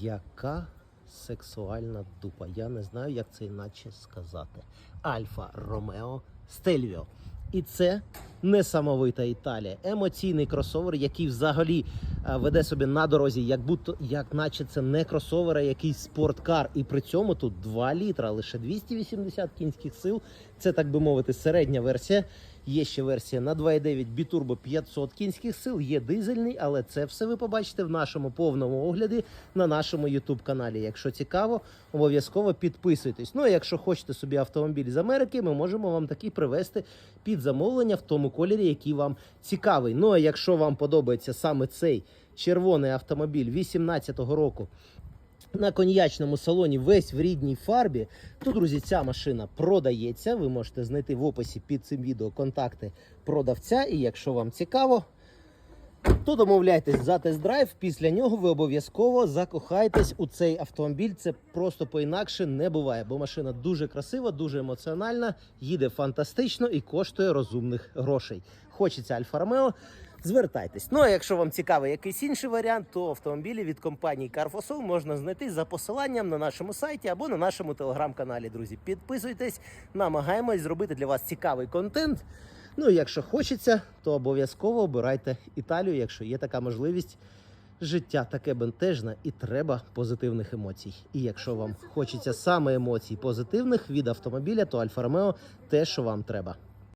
Яка сексуальна дупа. Я не знаю, як це іначе сказати. Альфа Ромео Стельвіо. І це несамовита Італія. Емоційний кросовер, який взагалі е, веде собі на дорозі, як будто як наче це не кросовер, а якийсь спорткар. І при цьому тут 2 літра, лише 280 кінських сил. Це так би мовити, середня версія. Є ще версія на 2.9 бітурбо 500 кінських сил, є дизельний, але це все ви побачите в нашому повному огляді на нашому YouTube каналі. Якщо цікаво, обов'язково підписуйтесь. Ну а якщо хочете собі автомобіль з Америки, ми можемо вам такий привезти під замовлення в тому кольорі, який вам цікавий. Ну а якщо вам подобається саме цей червоний автомобіль 2018 року. На коньячному салоні весь в рідній фарбі. То, друзі, ця машина продається. Ви можете знайти в описі під цим відео контакти продавця. І якщо вам цікаво, то домовляйтесь за тест-драйв. Після нього ви обов'язково закохаєтесь у цей автомобіль. Це просто по-інакше не буває, бо машина дуже красива, дуже емоціональна, їде фантастично і коштує розумних грошей. Хочеться Альфа Ромео. Звертайтесь. Ну а якщо вам цікавий якийсь інший варіант, то автомобілі від компанії Carfosol можна знайти за посиланням на нашому сайті або на нашому телеграм-каналі. Друзі, підписуйтесь, намагаємось зробити для вас цікавий контент. Ну, якщо хочеться, то обов'язково обирайте Італію, якщо є така можливість. Життя таке бентежне і треба позитивних емоцій. І якщо вам хочеться саме емоцій позитивних від автомобіля, то Альфа Ромео те, що вам треба.